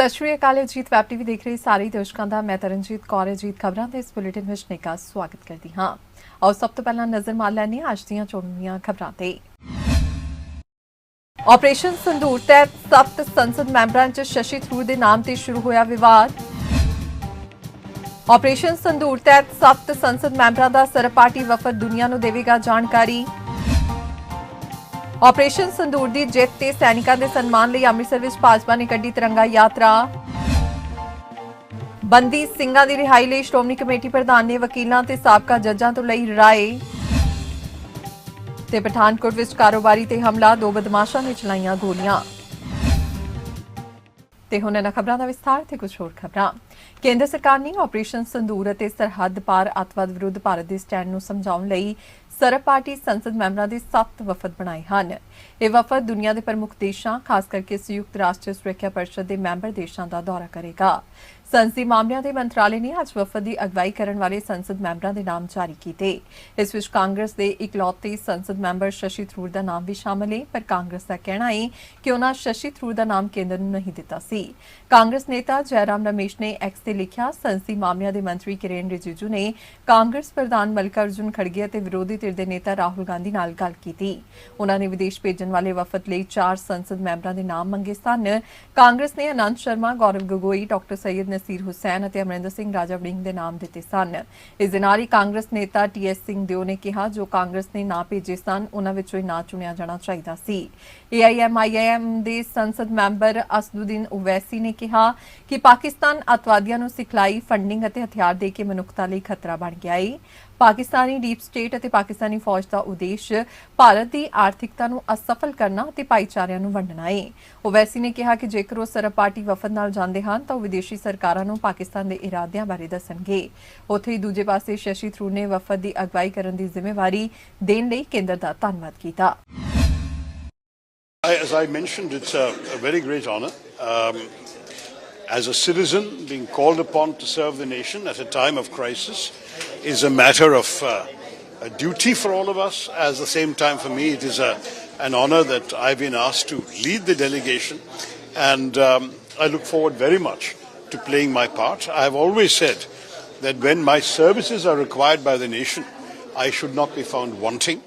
ਸਤਿ ਸ਼੍ਰੀ ਅਕਾਲ, ਅਜੀਤ ਵੈਬ ਟੀਵੀ ਦੇਖ ਰਹੇ ਸਾਰੇ ਦਰਸ਼ਕਾਂ ਦਾ। ਮੈਂ ਤਰਨਜੀਤ ਕੌਰ, ਅਜੀਤ ਖਬਰਾਂ ਦੇ ਇਸ ਬੁਲੇਟਿਨ ਵਿੱਚ ਨਿੱਘਾ ਸਵਾਗਤ ਕਰਦੀ ਹਾਂ। ਆਓ, ਸਭ ਤੋਂ ਪਹਿਲਾਂ ਨਜ਼ਰ ਮਾਰ ਲੈਂਦੇ ਅੱਜ ਦੀਆਂ ਚੋਣਵੀਆਂ ਖਬਰਾਂ ਤੇ। ਆਪਰੇਸ਼ਨ ਸੰਦੂਰ ਤਹਿਤ ਸੱਤ ਸੰਸਦ ਮੈਂਬਰਾਂ 'ਚ ਸ਼ਸ਼ੀ ਥਰੂਰ ਦੇ ਨਾਮ ਤੇ ਸ਼ੁਰੂ ਹੋਇਆ ਵਿਵਾਦ। ਆਪਰੇਸ਼ਨ ਸੰਦੂਰ ਤਹਿਤ ਸੱਤ ਸੰਸਦ ਮੈਂਬਰਾਂ ਦਾ ਸਰਪਾਰਟੀ ਵਫਦ ਦੁਨੀਆ ਨੂੰ ਦੇਵੇਗਾ ਜਾਣਕਾਰੀ। ਆਪਰੇਸ਼ਨ ਸੰਦੂਰ ਦੀ ਜਿੱਤ ਤੇ ਸੈਨਿਕਾਂ ਦੇ ਸਨਮਾਨ ਲਈ ਅੰਮ੍ਰਿਤਸਰ ਵਿੱਚ ਭਾਜਪਾ ਨੇ ਕੱਢੀ ਤਿਰੰਗਾ ਯਾਤਰਾ। ਬੰਦੀ ਸਿੰਘਾਂ ਦੀ ਰਿਹਾਈ ਲਈ ਸ਼੍ਰੋਮਣੀ ਕਮੇਟੀ ਪ੍ਰਧਾਨ ਨੇ ਵਕੀਲਾਂ ਤੇ ਸਾਬਕਾ ਜੱਜਾਂ ਤੋਂ ਲਈ ਰਾਏ। ਤੇ ਪਠਾਨਕੋਟ ਵਿੱਚ ਕਾਰੋਬਾਰੀ ਤੇ ਹਮਲਾ, ਦੋ ਬਦਮਾਸ਼ਾਂ ਨੇ ਚਲਾਈਆਂ ਗੋਲੀਆਂ। ਤੇ ਹੁਣ ਇਹਨਾਂ ਖਬਰਾਂ ਦਾ ਵਿਸਥਾਰ ਤੇ ਕੁਝ ਹੋਰ ਖਬਰਾਂ। ਕੇਂਦਰ ਸਰਕਾਰ ਨੇ ਆਪਰੇਸ਼ਨ ਸੰਦੂਰ ਅਤੇ ਸਰਹੱਦ ਪਾਰ ਅੱਤਵਾਦ ਵਿਰੁੱਧ ਭਾਰਤ ਦੇ ਸਟੈਂਡ ਨੂੰ ਸਮਝਾਉਣ ਲਈ ਸਰਬ ਪਾਰਟੀ ਸੰਸਦ ਮੈਂਬਰਾਂ ਦੇ 7 ਵਫਦ ਬਣਾਏ ਹਨ। ਇਹ ਵਫਦ ਦੁਨੀਆ ਦੇ ਪ੍ਰਮੁੱਖ ਦੇਸ਼ਾਂ, ਖਾਸ ਕਰਕੇ ਸੰਯੁਕਤ ਰਾਸ਼ਟਰ ਸੁਰੱਖਿਆ ਪਰਿਸ਼ਦ ਦੇ ਮੈਂਬਰ ਦੇਸ਼ਾਂ ਦਾ ਦੌਰਾ ਕਰੇਗਾ। ਸੰਸਦੀ ਮਾਮਲਿਆਂ ਦੇ ਮੰਤਰਾਲੇ ਨੇ ਅੱਜ ਵਫਦ ਦੀ ਅਗਵਾਈ ਕਰਨ ਵਾਲੇ ਸੰਸਦ ਮੈਂਬਰਾਂ ਦੇ ਨਾਮ ਜਾਰੀ ਕੀਤੇ। ਇਸ ਵਿੱਚ ਕਾਂਗਰਸ ਦੇ ਇਕਲੌਤੇ ਸੰਸਦ ਮੈਂਬਰ ਸ਼ਸ਼ੀ ਥਰੂਰ ਦਾ ਨਾਮ ਵੀ ਸ਼ਾਮਲ ਹੈ ਪਰ ਕਾਂਗਰਸ ਦਾ ਕਹਿਣਾ ਹੈ ਕਿ ਉਹਨਾਂ ਸ਼ਸ਼ੀ ਥਰੂਰ ਦਾ ਨਾਮ ਕੇਂਦਰ ਨੂੰ ਨਹੀਂ ਦਿੱਤਾ ਸੀ। ਕਾਂਗਰਸ ਨੇਤਾ ਜੈਰਾਮ ਰਮੇਸ਼ ਨੇ ਐਕਸ ਤੇ ਲਿਖਿਆ, ਸੰਸਦੀ ਮਾਮਲਿਆਂ ਦੇ ਮੰਤਰੀ ਕਿਰਨ ਰਿਜਿਜੂ ਨੇ ਕਾਂਗਰਸ ਪ੍ਰਧਾਨ ਮਲਕਾਰਜੁਨ ਖੜਗੇ ਅਤੇ ਵਿਰੋਧੀ ਧਿਰ ਦੇ ਨੇਤਾ ਰਾਹੁਲ ਗਾਂਧੀ ਨਾਲ ਗੱਲ ਕੀਤੀ। ਉਹਨਾਂ ਨੇ ਵਿਦੇਸ਼ ਭੇਜਣ ਵਾਲੇ ਵਫਦ ਲਈ ਚਾਰ ਸੰਸਦ ਮੈਂਬਰਾਂ ਦੇ ਨਾਮ ਮੰਗੇ ਸਨ। ਕਾਂਗਰਸ ਨੇ ਅਨੰਤ ਸ਼ਰਮਾ, ਗੌਰਵ ਗਗੋਈ, ਡਾਕਟਰ ਸੈਯਦ ਨਸੀਰ ਹੁਸੈਨ ਅਤੇ ਅਮਰਿੰਦਰ ਸਿੰਘ ਰਾਜਾ ਵੜਿੰਗ ਦੇ ਨਾਮ ਦਿੱਤੇ ਸਨ। ਇਸ ਦੇ ਨਾਲ ਹੀ ਕਾਂਗਰਸ ਨੇਤਾ ਟੀਐਸ ਸਿੰਘ ਦਿਓ ਨੇ ਕਿਹਾ, ਜੋ ਕਾਂਗਰਸ ਨੇ ਨਾ ਭੇਜੇ ਸਨ, ਉਹਨਾਂ ਵਿੱਚੋਂ ਹੀ ਨਾ ਚੁਣਿਆ ਜਾਣਾ ਚਾਹੀਦਾ ਸੀ। ਏਆਈਐਮਆਈਐਮ ਦੇ ਸੰਸਦ ਮੈਂਬਰ ਅਸਦੁਦੀਨ ਓਵੈਸੀ ਨੇ ਕਿਹਾ ਕਿ ਪਾਕਿਸਤਾਨ ਅਤਵਾਦੀਆਂ ਨੂੰ ਸਿਖਲਾਈ, ਫੰਡਿੰਗ ਅਤੇ ਹਥਿਆਰ ਦੇ ਕੇ ਮਨੁੱਖਤਾ ਲਈ ਖਤਰਾ ਬਣ ਗਿਆ ਹੈ ਪਾਕਿਸਤਾਨੀ ਡੀਪ ਸਟੇਟ ਅਤੇ ਪਾਕਿਸਤਾਨੀ ਫੌਜ ਦਾ ਉਦੇਸ਼ ਭਾਰਤ ਦੀ ਆਰਥਿਕਤਾ ਨੂੰ ਅਸਫਲ ਕਰਨਾ ਅਤੇ ਭਾਈਚਾਰਿਆਂ ਨੂੰ ਵੰਡਣਾ ਹੈ ਓਵੈਸੀ ਨੇ ਕਿਹਾ ਕਿ ਜੇਕਰ ਉਹ ਸਰਬ ਪਾਰਟੀ ਵਫਦ ਨਾਲ ਜਾਂਦੇ ਹਨ ਤਾਂ ਉਹ ਵਿਦੇਸ਼ੀ ਸਰਕਾਰਾਂ ਨੂੰ ਪਾਕਿਸਤਾਨ ਦੇ ਇਰਾਦਿਆਂ ਬਾਰੇ ਦੱਸਣਗੇ। ਉੱਥੇ ਹੀ ਦੂਜੇ ਪਾਸੇ ਸ਼ਸ਼ੀ ਥਰੂਰ ਨੇ ਵਫਦ ਦੀ ਅਗਵਾਈ ਕਰਨ ਦੀ ਜ਼ਿੰਮੇਵਾਰੀ ਦੇਣ ਲਈ ਕੇਂਦਰ ਦਾ ਧੰਨਵਾਦ ਕੀਤਾ। As I mentioned, it's a, a very great honor. Um, as a citizen, being called upon to serve the nation at a time of crisis is a matter of uh, a duty for all of us. At the same time, for me, it is a, an honor that I've been asked to lead the delegation, and um, I look forward very much to playing my part. I have always said that when my services are required by the nation, I should not be found wanting,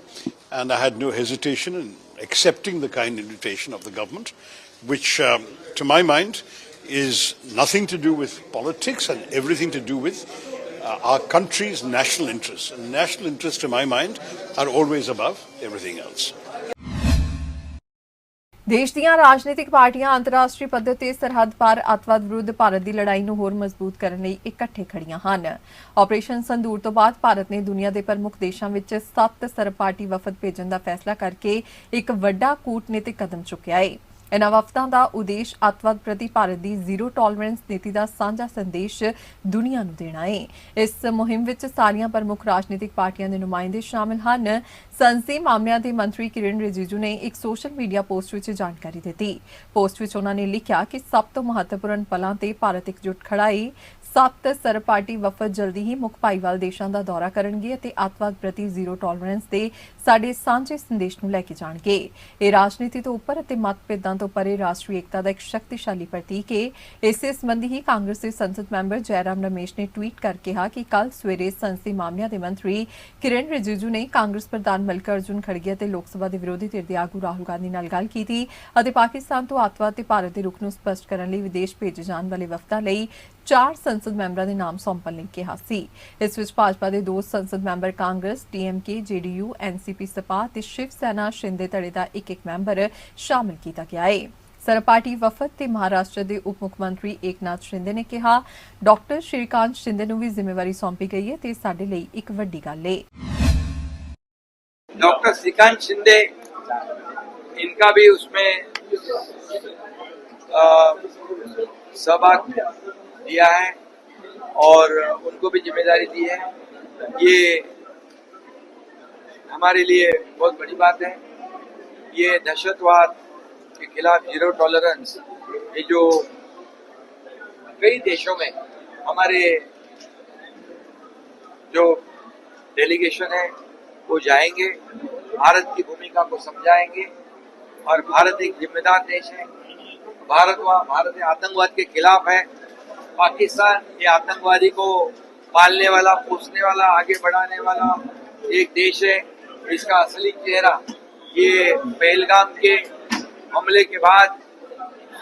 and I had no hesitation in accepting the kind invitation of the government, which, um, to my mind, is nothing to do with politics and everything to do with uh, our country's national interests. And national interests, to my mind, are always above everything else. ਦੇਸ਼ ਦੀਆਂ ਰਾਜਨੀਤਿਕ ਪਾਰਟੀਆਂ ਅੰਤਰਰਾਸ਼ਟਰੀ ਪੱਧਰ ਤੇ ਸਰਹੱਦ ਪਾਰ ਅੱਤਵਾਦ ਵਿਰੁੱਧ ਭਾਰਤ ਦੀ ਲੜਾਈ ਨੂੰ ਹੋਰ ਮਜ਼ਬੂਤ ਕਰਨ ਲਈ ਇਕੱਠੇ ਖੜੀਆਂ ਹਨ ਆਪਰੇਸ਼ਨ ਸੰਦੂਰ ਤੋਂ ਬਾਅਦ ਭਾਰਤ ਨੇ ਦੁਨੀਆ ਦੇ ਪ੍ਰਮੁੱਖ ਦੇਸ਼ਾਂ ਵਿੱਚ ਸੱਤ ਸਰਬ ਪਾਰਟੀ ਵਫਦ ਭੇਜਣ ਦਾ ਫੈਸਲਾ ਕਰਕੇ ਇੱਕ ਵੱਡਾ ਕੂਟਨੀਤਿਕ ਕਦਮ ਚੁੱਕਿਆ ਹੈ ਇਨ੍ਹਾਂ ਵਫਦਾਂ ਦਾ ਉਦੇਸ਼ ਅੱਤਵਾਦ ਪ੍ਰਤੀ ਭਾਰਤ ਦੀ ਜ਼ੀਰੋ ਟੋਲਰੈਂਸ ਨੀਤੀ ਦਾ ਸਾਂਝਾ ਸੰਦੇਸ਼ ਦੁਨੀਆ ਨੂੰ ਦੇਣਾ ਹੈ ਇਸ ਮੁਹਿੰਮ ਵਿੱਚ ਸਾਰੀਆਂ ਪ੍ਰਮੁੱਖ ਰਾਜਨੀਤਿਕ ਪਾਰਟੀਆਂ ਦੇ ਨੁਮਾਇੰਦੇ ਸ਼ਾਮਲ ਹਨ। ਸੰਸਦੀ ਮਾਮਲਿਆਂ ਦੇ ਮੰਤਰੀ ਕਿਰਨ ਰਿਜਿਜੂ ਨੇ ਇੱਕ ਸੋਸ਼ਲ ਮੀਡੀਆ ਪੋਸਟ ਵਿੱਚ ਜਾਣਕਾਰੀ ਦਿੱਤੀ। ਪੋਸਟ ਵਿੱਚ ਉਹਨਾਂ ਨੇ ਲਿਖਿਆ ਕਿ ਸਭ ਤੋਂ ਮਹੱਤਵਪੂਰਨ ਪਲਾਂ ਤੇ ਭਾਰਤ ਇਕਜੁੱਟ ਖੜਾ ਹੈ ਸੱਤ ਸਰਬ ਪਾਰਟੀ ਵਫਦ ਜਲਦੀ ਹੀ ਮੁੱਖ ਭਾਈਵਾਲ ਦੇਸ਼ਾਂ ਦਾ ਦੌਰਾ ਕਰਨਗੇ ਅਤੇ ਅੱਤਵਾਦ ਪ੍ਰਤੀ ਜ਼ੀਰੋ ਟੋਲਰੈਂਸ ਦੇ ਸਾਡੇ ਸਾਂਝੇ ਸੰਦੇਸ਼ ਨੂੰ ਲੈ ਕੇ ਜਾਣਗੇ। ਇਹ ਰਾਜਨੀਤੀ ਤੋਂ ਉੱਪਰ ਅਤੇ ਮਤਭੇਦਾਂ ਤੋਂ ਪਰੇ ਰਾਸ਼ਟਰੀ ਏਕਤਾ ਦਾ ਇੱਕ ਸ਼ਕਤੀਸ਼ਾਲੀ ਪ੍ਰਤੀਕ ਹੈ ਇਸੇ ਸੰਬੰਧੀ ਹੀ ਕਾਂਗਰਸ ਦੇ ਸੰਸਦ ਮੈਂਬਰ ਜੈਰਾਮ ਰਮੇਸ਼ ਨੇ ਟਵੀਟ ਕਰ ਕਿਹਾ ਕਿ ਕੱਲ ਸਵੇਰੇ ਸੰਸਦੀ ਮਾਮਲਿਆਂ ਦੇ ਮੰਤਰੀ ਕਿਰਨ ਰਿਜਿਜੂ ਨੇ ਕਾਂਗਰਸ ਪ੍ਰਧਾਨ ਮਲਕਾਰਜੁਨ ਖੜਗੇ ਅਤੇ ਲੋਕ ਸਭਾ ਦੇ ਵਿਰੋਧੀ ਧਿਰ ਦੇ ਆਗੂ ਰਾਹੁਲ ਗਾਂਧੀ ਨਾਲ ਗੱਲ ਕੀਤੀ ਅਤੇ ਪਾਕਿਸਤਾਨ ਤੋਂ ਅੱਤਵਾਦ ਤੇ ਭਾਰਤ ਦੇ ਰੁਖ ਨੂੰ ਸਪਸ਼ਟ ਕਰਨ ਲਈ ਵਿਦੇਸ਼ ਭੇਜੇ ਜਾਣ ਵਾਲੇ ਵਫਦਾਂ ਲਈ ਚਾਰ ਸੰਸਦ ਮੈਂਬਰਾਂ ਦੇ ਨਾਮ ਸੌਂਪਣ ਲਈ ਕਿਹਾ ਸੀ। ਇਸ ਵਿੱਚ ਭਾਜਪਾ ਦੇ ਦੋ ਸੰਸਦ member Congress, DMK, JDU NCP Sapa ਤੇ ਸ਼ਿਵ ਸੈਨਾ ਸ਼ਿੰਦੇ ਧੜੇ ਦਾ ਇੱਕ ਇੱਕ ਮੈਂਬਰ ਸ਼ਾਮਿਲ ਕੀਤਾ ਗਿਆ ਹੈ ਸਰਬ ਪਾਰਟੀ ਵਫਦ ਤੇ ਮਹਾਰਾਸ਼ਟਰ ਦੇ ਉਪ ਮੁੱਖ ਮੰਤਰੀ ਏਕਨਾਥ ਸ਼ਿੰਦੇ ਨੇ ਕਿਹਾ ਡਾਕਟਰ ਸ਼੍ਰੀਕਾਂਤ ਸ਼ਿੰਦੇ ਨੂੰ ਵੀ ਜ਼ਿੰਮੇਵਾਰੀ ਸੌਂਪੀ ਗਈ ਹੈ ਤੇ ਇਹ ਸਾਡੇ ਲਈ ਇੱਕ ਵੱਡੀ ਗੱਲ ਹੈ डॉक्टर श्रीकांत शिंदे इनका उनका भी उसमें अ, सहभाग दिया है और उनको भी जिम्मेदारी दी है ये हमारे लिए बहुत बड़ी बात है। ये दहशतवाद के खिलाफ ज़ीरो टॉलरेंस ये जो कई देशों में हमारे जो डेलीगेशन है, वो जाएँगे, भारत की भूमिका को समझाएँगे और भारत एक जिम्मेदार देश है। भारत वहाँ, भारत आतंकवाद के खिलाफ है। पाकिस्तान ये आतंकवादी को पालने वाला, पोसने वाला, आगे बढ़ाने वाला एक देश है। इसका असली चेहरा ये पहलगाम के हमले के बाद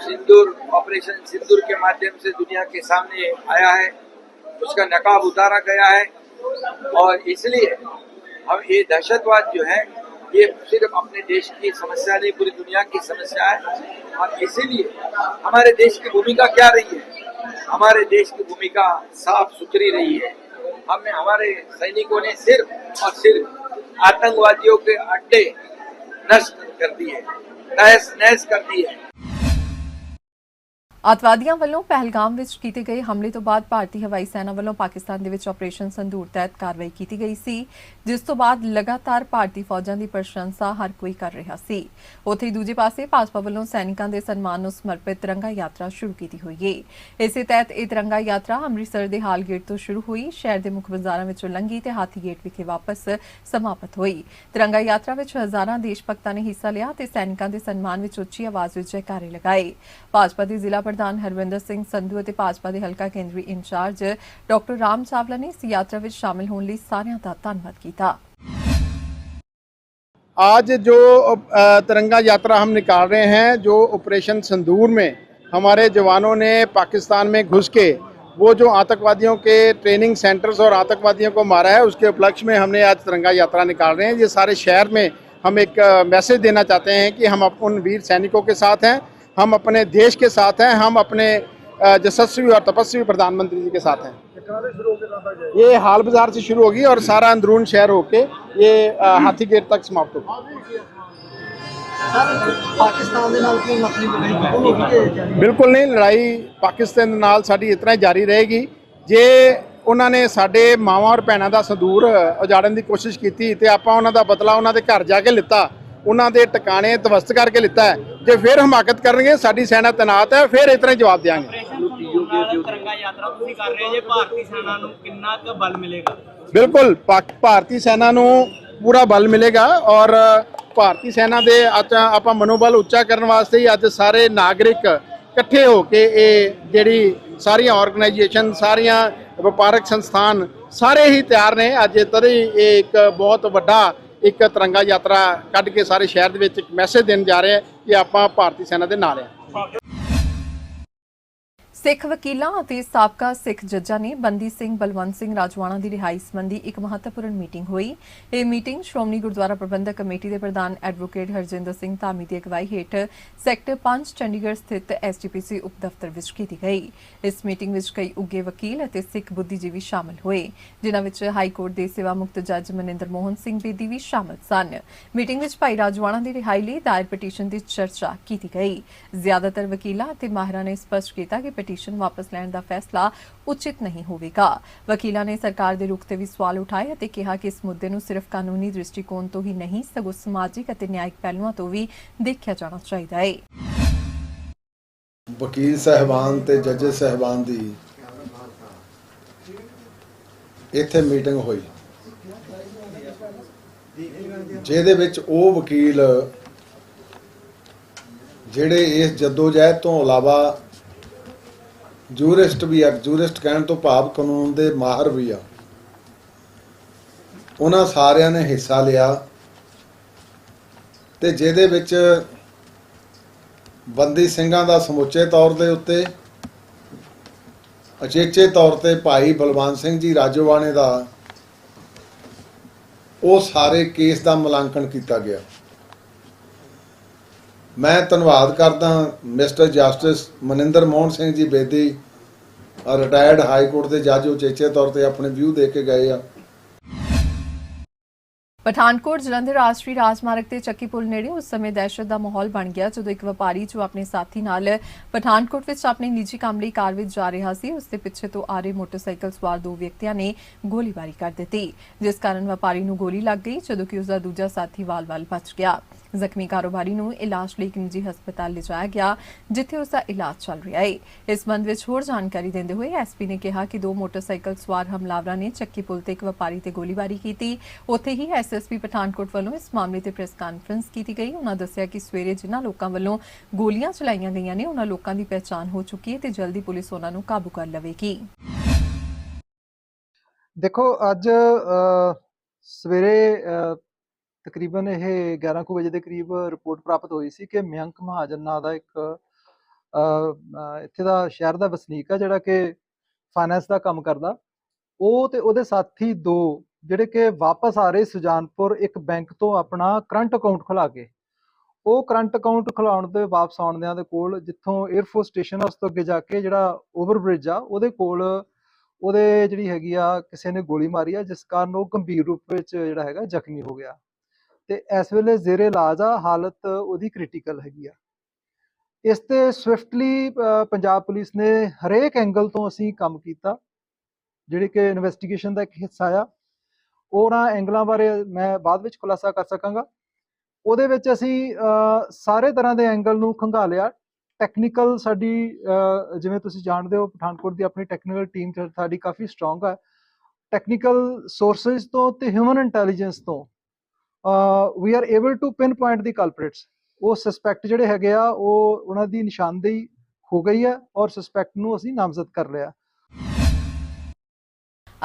सिंदूर ऑपरेशन सिंदूर के माध्यम से दुनिया के सामने आया है। उसका नकाब उतारा गया है और इसलिए हम ये दहशतवाद जो है, ये सिर्फ़ अपने देश की समस्या नहीं, पूरी दुनिया की समस्या है। और इसीलिए हमारे देश की भूमिका क्या रही है? हमारे देश की भूमिका साफ़ सुथरी रही है। हमने, हमारे सैनिकों ने सिर्फ़ और सिर्फ़ आतंकवादियों के अड्डे नष्ट कर दिए तहस नहस कर दिए ਅਤਵਾਦੀਆਂ ਵੱਲੋਂ ਪਹਿਲਗਾਮ ਵਿੱਚ ਕੀਤੇ ਗਏ ਹਮਲੇ ਤੋਂ ਬਾਅਦ ਭਾਰਤੀ ਹਵਾਈ ਸੈਨਾ ਵੱਲੋਂ ਪਾਕਿਸਤਾਨ ਦੇ ਵਿੱਚ ਆਪਰੇਸ਼ਨ ਸੰਦੂਰ ਤਹਿਤ ਕਾਰਵਾਈ ਕੀਤੀ ਗਈ ਸੀ ਜਿਸ ਤੋਂ ਬਾਅਦ ਲਗਾਤਾਰ ਭਾਰਤੀ ਫੌਜਾਂ ਦੀ ਪ੍ਰਸ਼ੰਸਾ ਹਰ ਕੋਈ ਕਰ ਰਿਹਾ ਸੀ। ਉੱਥੇ ਹੀ ਦੂਜੇ ਪਾਸੇ ਭਾਜਪਾ ਵੱਲੋਂ ਸੈਨਿਕਾਂ ਦੇ ਸਨਮਾਨ ਨੂੰ ਸਮਰਪਿਤ ਤਿਰੰਗਾ ਯਾਤਰਾ ਸ਼ੁਰੂ ਕੀਤੀ ਹੋਈ ਹੈ ਇਸੇ ਤਹਿਤ ਇਹ ਤਿਰੰਗਾ ਯਾਤਰਾ ਅੰਮ੍ਰਿਤਸਰ ਦੇ ਹਾਲ ਗੇਟ ਤੋਂ ਸ਼ੁਰੂ ਹੋਈ, ਸ਼ਹਿਰ ਦੇ ਮੁੱਖ ਬਾਜ਼ਾਰਾਂ ਵਿੱਚੋਂ ਲੰਘੀ ਤੇ ਹਾਥੀ ਗੇਟ ਵਿਖੇ ਵਾਪਸ ਸਮਾਪਤ ਹੋਈ। ਤਿਰੰਗਾ ਯਾਤਰਾ ਵਿੱਚ ਹਜ਼ਾਰਾਂ ਦੇਸ਼ ਭਗਤਾਂ ਨੇ ਹਿੱਸਾ ਲਿਆ ਤੇ ਸੈਨਿਕਾਂ ਦੇ ਸਨਮਾਨ ਵਿੱਚ ਉੱਚੀ ਆਵਾਜ਼ ਵਿੱਚ ਜੈਕਾਰੇ ਲਗਾਏ। ਭਾਜਪਾ ਦੇ ਜ਼ਿਲ੍ਹਾ ਪ੍ਰਧਾਨ ਹਰਵਿੰਦਰ ਸਿੰਘ ਸੰਧੂ ਅਤੇ ਭਾਜਪਾ ਦੇ ਹਲਕਾ ਕੇਂਦਰੀ ਇੰਚਾਰਜ ਡਾਕਟਰ ਰਾਮ ਚਾਵਲਾ ਨੇ ਇਸ ਯਾਤਰਾ ਵਿੱਚ ਸ਼ਾਮਲ ਹੋਣ ਲਈ ਸਾਰਿਆਂ ਦਾ ਧੰਨਵਾਦ ਕੀਤਾ। आज जो तिरंगा यात्रा हम निकाल रहे हैं, जो ऑपरेशन संदूर में हमारे जवानों ने पाकिस्तान में घुस के, वो जो आतंकवादियों के ट्रेनिंग सेंटर्स और आतंकवादियों को मारा है, उसके उपलक्ष्य में हमने आज तिरंगा यात्रा निकाल रहे हैं। ये सारे शहर में हम एक मैसेज देना चाहते हैं कि हम उन वीर सैनिकों के साथ हैं, हम अपने देश के साथ हैं, हम अपने यशस्वी और तपस्वी प्रधानमंत्री जी के साथ हैं। ये हाल बाजार से शुरू होगी और सारा अंदरून शहर होके ये अ, हाथी गेट तक समाप्त होगी ਸਰ ਪਾਕਿਸਤਾਨ ਦੇ ਨਾਲ ਕੋਈ ਨਕਲੀ ਲੜਾਈ ਉਹ ਵੀ ਕਿ ਜਾਰੀ ਬਿਲਕੁਲ ਨਹੀਂ ਲੜਾਈ ਪਾਕਿਸਤਾਨ ਦੇ ਨਾਲ ਸਾਡੀ ਇਸ ਤਰ੍ਹਾਂ ਹੀ ਜਾਰੀ ਰਹੇਗੀ ਜੇ ਉਹਨਾਂ ਨੇ ਸਾਡੇ ਮਾਵਾਂ ਔਰ ਭੈਣਾਂ ਦਾ ਸੰਦੂਰ ਉਜਾੜਨ ਦੀ ਕੋਸ਼ਿਸ਼ ਕੀਤੀ ਤੇ ਆਪਾਂ ਉਹਨਾਂ ਦਾ ਬਦਲਾ ਉਹਨਾਂ ਦੇ ਘਰ ਜਾ ਕੇ ਲਿੱਤਾ ਉਹਨਾਂ ਦੇ ਟਿਕਾਣੇ ਤਵਸਤ ਕਰਕੇ ਲਿੱਤਾ ਹੈ ਜੇ ਫਿਰ ਹਮਾਕਤ ਕਰਨਗੇ ਸਾਡੀ ਸੈਨਾ ਤੈਨਾਤ ਹੈ ਫਿਰ ਇਸ ਤਰ੍ਹਾਂ ਹੀ ਜਵਾਬ ਦੇਵਾਂਗੇ ਤਿਰੰਗਾ ਯਾਤਰਾ ਤੁਸੀਂ ਕਰ ਰਹੇ ਜੇ ਭਾਰਤੀ ਸੈਨਾ ਨੂੰ ਕਿੰਨਾ ਕੁ ਬਲ ਮਿਲੇਗਾ? ਬਿਲਕੁਲ ਪਾਕ- ਭਾਰਤੀ ਸੈਨਾ ਨੂੰ ਪੂਰਾ ਬਲ ਮਿਲੇਗਾ ਔਰ ਭਾਰਤੀ ਸੈਨਾ ਦੇ ਅੱਜ ਆਪਾਂ ਮਨੋਬਲ ਉੱਚਾ ਕਰਨ ਵਾਸਤੇ ਹੀ ਅੱਜ ਸਾਰੇ ਨਾਗਰਿਕ ਇਕੱਠੇ ਹੋ ਕੇ ਇਹ ਜਿਹੜੀ ਸਾਰੀਆਂ ਆਰਗੇਨਾਈਜੇਸ਼ਨ ਸਾਰੀਆਂ ਵਪਾਰਕ ਸੰਸਥਾਨ ਸਾਰੇ ਹੀ ਤਿਆਰ ਨੇ। ਅੱਜ ਤਦੇ ਇਹ ਇੱਕ ਬਹੁਤ ਵੱਡਾ ਇੱਕ ਤਿਰੰਗਾ ਯਾਤਰਾ ਕੱਢ ਕੇ ਸਾਰੇ ਸ਼ਹਿਰ ਦੇ ਵਿੱਚ ਇੱਕ ਮੈਸੇਜ ਦੇਣ ਜਾ ਰਹੇ ਹਾਂ ਕਿ ਆਪਾਂ ਭਾਰਤੀ ਸੈਨਾ ਦੇ ਨਾਲ ਹਾਂ ਸਿੱਖ ਵਕੀਲਾਂ ਅਤੇ ਸਾਬਕਾ ਸਿੱਖ ਜੱਜਾਂ ਨੇ ਬੰਦੀ ਸਿੰਘ, ਬਲਵੰਤ ਸਿੰਘ ਰਾਜਵਾਨਾ ਦੀ ਰਿਹਾਈ ਸੰਬੰਧੀ ਇੱਕ ਮਹੱਤਵਪੂਰਨ ਮੀਟਿੰਗ ਹੋਈ। ਇਹ ਮੀਟਿੰਗ ਸ਼੍ਰੋਮਣੀ ਗੁਰਦੁਆਰਾ ਪ੍ਰਬੰਧਕ ਕਮੇਟੀ ਦੇ ਪ੍ਰਧਾਨ ਐਡਵੋਕੇਟ ਹਰਜਿੰਦਰ ਸਿੰਘ ਧਾਮੀ ਦੀ ਅਗਵਾਈ ਹੇਠ ਸੈਕਟਰ 5 ਚੰਡੀਗੜ੍ਹ ਸਥਿਤ ਐਸਜੀਪੀਸੀ ਉਪ ਦਫ਼ਤਰ ਵਿੱਚ ਕੀਤੀ ਗਈ। ਇਸ ਮੀਟਿੰਗ ਵਿੱਚ ਕਈ ਉੱਗੇ ਵਕੀਲ ਅਤੇ ਸਿੱਖ ਬੁੱਧੀਜੀਵੀ ਸ਼ਾਮਲ ਹੋਏ, ਜਿਨ੍ਹਾਂ ਵਿੱਚ ਹਾਈ ਕੋਰਟ ਦੇ ਸੇਵਾ ਮੁਕਤ ਜੱਜ ਮਨਿੰਦਰ ਮੋਹਨ ਸਿੰਘ ਬੇਦੀ ਵੀ ਸ਼ਾਮਲ ਸਨ। ਮੀਟਿੰਗ ਵਿੱਚ ਭਾਈ ਰਾਜਵਾਨਾ ਦੀ ਰਿਹਾਈ ਲਈ ਦਾਇਰ ਪਟੀਸ਼ਨ ਦੀ ਚਰਚਾ ਕੀਤੀ ਗਈ। ਜ਼ਿਆਦਾਤਰ ਵਕੀਲਾਂ ਅਤੇ ਮਾਹਿਰਾਂ ਨੇ ਸਪਸ਼ਟ ਕੀਤਾ ਕਿ ਪਟੀਸ਼ਨ ਵਾਪਸ ਲੈਣ ਦਾ ਫੈਸਲਾ ਉਚਿਤ ਨਹੀਂ ਹੋਵੇਗਾ। ਵਕੀਲਾਂ ਨੇ ਸਰਕਾਰ ਦੇ ਰੁਖ ਤੇ ਵੀ ਸਵਾਲ ਉਠਾਏ ਅਤੇ ਕਿਹਾ ਕਿ ਇਸ ਮੁੱਦੇ ਨੂੰ ਸਿਰਫ ਕਾਨੂੰਨੀ ਦ੍ਰਿਸ਼ਟੀਕੋਣ ਤੋਂ ਹੀ ਨਹੀਂ, ਸਗੋਂ ਸਮਾਜਿਕ ਅਤੇ ਨਿਆਇਕ ਪਹਿਲੂਆਂ ਤੋਂ ਵੀ ਦੇਖਿਆ ਜਾਣਾ ਚਾਹੀਦਾ ਹੈ ਵਕੀਲ ਸਹਿਬਾਨ ਤੇ ਜੱਜ ਸਹਿਬਾਨ ਦੀ ਇੱਥੇ ਮੀਟਿੰਗ ਹੋਈ। ਜਿਹਦੇ ਵਿੱਚ ਉਹ ਵਕੀਲ ਜਿਹੜੇ ਇਸ ਜਦੋਜਹਿਦ ਤੋਂ ਇਲਾਵਾ ਜੂਰਿਸਟ ਵੀ ਆ, ਜੂਰਿਸਟ ਕਹਿਣ ਤੋਂ ਭਾਵ ਕਾਨੂੰਨ ਦੇ ਮਾਹਰ ਵੀ ਆ। ਉਹਨਾਂ ਸਾਰਿਆਂ ਨੇ ਹਿੱਸਾ ਲਿਆ ਤੇ ਜਿਹਦੇ ਵਿੱਚ ਬੰਦੀ ਸਿੰਘਾਂ ਦਾ ਸਮੁੱਚੇ ਤੌਰ ਦੇ ਉੱਤੇ, ਅਚੇਚੇ ਤੌਰ ਤੇ ਭਾਈ ਬਲਵੰਤ ਸਿੰਘ ਜੀ ਰਾਜੋਵਾਣੇ ਦਾ, ਉਹ ਸਾਰੇ ਕੇਸ ਦਾ ਮੁਲਾਂਕਣ ਕੀਤਾ ਗਿਆ। ਮੈਂ ਧੰਨਵਾਦ ਕਰਦਾ mister justice Maninder Mohan Singh ji Bedi retired high court ਦੇ ਜੱਜ ਉਚੇਚੇ ਤੌਰ ਤੇ ਆਪਣੇ ਵਿਊ ਦੇ ਕੇ ਗਏ ਆ। ਪਠਾਨਕੋਟ ਜਲੰਧਰ ਰਾਸ਼ਟਰੀ ਰਾਜਮਾਰਗ ਤੇ ਚੱਕੀ ਪੁਲ ਨੇੜੇ ਉਸ ਸਮੇਂ ਦਹਿਸ਼ਤ ਦਾ ਮਾਹੌਲ ਬਣ ਗਿਆ ਜਦੋਂ ਇੱਕ ਵਪਾਰੀ ਜੋ ਆਪਣੇ ਸਾਥੀ ਨਾਲ ਪਠਾਨਕੋਟ ਵਿੱਚ ਆਪਣੇ ਨਿੱਜੀ ਕੰਮ ਲਈ ਕਾਰ ਵਿੱਚ ਜਾ ਰਿਹਾ ਸੀ, ਉਸ ਦੇ ਪਿੱਛੇ ਤੋਂ ਆ ਰਹੇ ਮੋਟਰਸਾਈਕਲ ਸਵਾਰ ਦੋ ਵਿਅਕਤੀਆਂ ਨੇ ਗੋਲੀਬਾਰੀ ਕਰ ਦਿੱਤੀ, ਜਿਸ ਕਾਰਨ ਵਪਾਰੀ ਨੂੰ ਗੋਲੀ ਲੱਗ ਗਈ ਜਦੋਂ ਕਿ ਉਸ ਦਾ ਦੂਜਾ ਸਾਥੀ ਵਾਲ-ਵਾਲ ਬਚ ਗਿਆ। ਜ਼ਖਮੀ ਕਾਰੋਬਾਰੀ ਨੂੰ ਇਲਾਜ ਲਈ ਇੱਕ ਨਿੱਜੀ ਹਸਪਤਾਲ ਲਿਜਾਇਆ ਗਿਆ, ਜਿੱਥੇ ਉਸ ਦਾ ਇਲਾਜ ਚੱਲ ਰਿਹਾ ਹੈ ਇਸ ਸੰਬੰਧ ਵਿੱਚ ਹੋਰ ਜਾਣਕਾਰੀ ਦਿੰਦੇ ਹੋਏ ਐਸਪੀ ਨੇ ਕਿਹਾ ਕਿ ਦੋ ਮੋਟਰਸਾਈਕਲ ਸਵਾਰ ਹਮਲਾਵਰਾਂ ਨੇ ਚੱਕੀ ਪੁਲ ਤੇ ਇੱਕ ਵਪਾਰੀ ਤੇ ਗੋਲੀਬਾਰੀ ਕੀਤੀ। ਉੱਥੇ ਹੀ ਐਸ ਐਸਐਸਪੀ ਪਠਾਨਕੋਟ ਵੱਲੋਂ ਇਸ ਮਾਮਲੇ ਤੇ ਪ੍ਰੈਸ ਕਾਨਫਰੰਸ ਕੀਤੀ ਗਈ। ਉਹਨਾਂ ਦੱਸਿਆ ਕਿ ਸਵੇਰੇ ਜਿਨ੍ਹਾਂ ਲੋਕਾਂ ਵੱਲੋਂ ਗੋਲੀਆਂ ਚਲਾਈਆਂ ਗਈਆਂ ਨੇ ਉਹਨਾਂ ਲੋਕਾਂ ਦੀ ਪਛਾਣ ਹੋ ਚੁੱਕੀ ਹੈ ਤੇ ਜਲਦੀ ਪੁਲਿਸ ਉਹਨਾਂ ਨੂੰ ਕਾਬੂ ਕਰ ਲਵੇਗੀ। ਦੇਖੋ, ਅੱਜ ਸਵੇਰੇ ਤਕਰੀਬਨ ਇਹ 11 ਵਜੇ ਦੇ ਕਰੀਬ ਰਿਪੋਰਟ ਪ੍ਰਾਪਤ ਹੋਈ ਸੀ ਕਿ ਮਯੰਕ ਮਹਾਜਨ ਨਾਂ ਦਾ ਇੱਕ ਇੱਥੇ ਦਾ ਸ਼ਹਿਰ ਦਾ ਵਸਨੀਕ ਆ ਜਿਹੜਾ ਕਿ ਫਾਈਨੈਂਸ ਦਾ ਕੰਮ ਕਰਦਾ। ਉਹ ਤੇ ਉਹਦੇ ਸਾਥੀ ਦੋ ਜਿਹੜੇ ਕਿ ਵਾਪਸ ਆ ਰਹੇ ਸੁਜਾਨਪੁਰ ਇੱਕ ਬੈਂਕ ਤੋਂ ਆਪਣਾ ਕਰੰਟ ਅਕਾਊਂਟ ਖੁਲਾ ਕੇ। ਉਹ ਕਰੰਟ ਅਕਾਊਂਟ ਖੁਲਾਉਣ ਦੇ ਵਾਪਸ ਆਉਣਦਿਆਂ ਦੇ ਕੋਲ ਜਿੱਥੋਂ 에ਅਰਫੋਰਸ ਸਟੇਸ਼ਨ ਉਸ ਤੋਂ ਅੱਗੇ ਜਾ ਕੇ ਜਿਹੜਾ ਓਵਰਬ੍ਰਿਜ ਆ, ਉਹਦੇ ਕੋਲ ਉਹਦੇ ਜਿਹੜੀ ਹੈਗੀ ਆ, ਕਿਸੇ ਨੇ ਗੋਲੀ ਮਾਰੀ ਆ, ਜਿਸ ਕਾਰਨ ਉਹ ਗੰਭੀਰ ਰੂਪ ਵਿੱਚ ਜਿਹੜਾ ਹੈਗਾ ਜ਼ਖਮੀ ਹੋ ਗਿਆ। ਤੇ ਇਸ ਵੇਲੇ ਜ਼ੇਰੇ ਇਲਾਜ ਆ, ਹਾਲਤ ਉਹਦੀ ਕ੍ਰਿਟੀਕਲ ਹੈਗੀ ਆ। ਇਸ ਤੇ ਸਵਿਫਟਲੀ ਪੰਜਾਬ ਪੁਲਿਸ ਨੇ ਹਰੇਕ ਐਂਗਲ ਤੋਂ ਅਸੀਂ ਕੰਮ ਕੀਤਾ, ਜਿਹੜੀ ਕਿ ਇਨਵੈਸਟੀਗੇਸ਼ਨ ਦਾ ਇੱਕ ਹਿੱਸਾ ਆ। ਉਹਨਾਂ ਐਂਗਲਾਂ ਬਾਰੇ ਮੈਂ ਬਾਅਦ ਵਿੱਚ ਖੁਲਾਸਾ ਕਰ ਸਕਾਂਗਾ। ਉਹਦੇ ਵਿੱਚ ਅਸੀਂ ਸਾਰੇ ਤਰ੍ਹਾਂ ਦੇ ਐਂਗਲ ਨੂੰ ਖੰਗਾਲਿਆ ਟੈਕਨੀਕਲ ਸਾਡੀ ਜਿਵੇਂ ਤੁਸੀਂ ਜਾਣਦੇ ਹੋ, ਪਠਾਨਕੋਟ ਦੀ ਆਪਣੀ ਟੈਕਨੀਕਲ ਟੀਮ ਸਾਡੀ ਕਾਫੀ ਸਟਰੋਂਗ ਹੈ ਟੈਕਨੀਕਲ ਸੋਰਸਸ ਤੋਂ ਤੇ ਹਿਊਮਨ ਇੰਟੈਲੀਜੈਂਸ ਤੋਂ we are able to pinpoint the culprits ਉਹ ਸਸਪੈਕਟ ਜਿਹੜੇ ਹੈਗੇ ਆ, ਉਹ ਉਹਨਾਂ ਦੀ ਨਿਸ਼ਾਨਦੇਹੀ ਹੋ ਗਈ ਹੈ ਔਰ ਸਸਪੈਕਟ ਨੂੰ ਅਸੀਂ ਨਾਮਜ਼ਦ ਕਰ ਲਿਆ।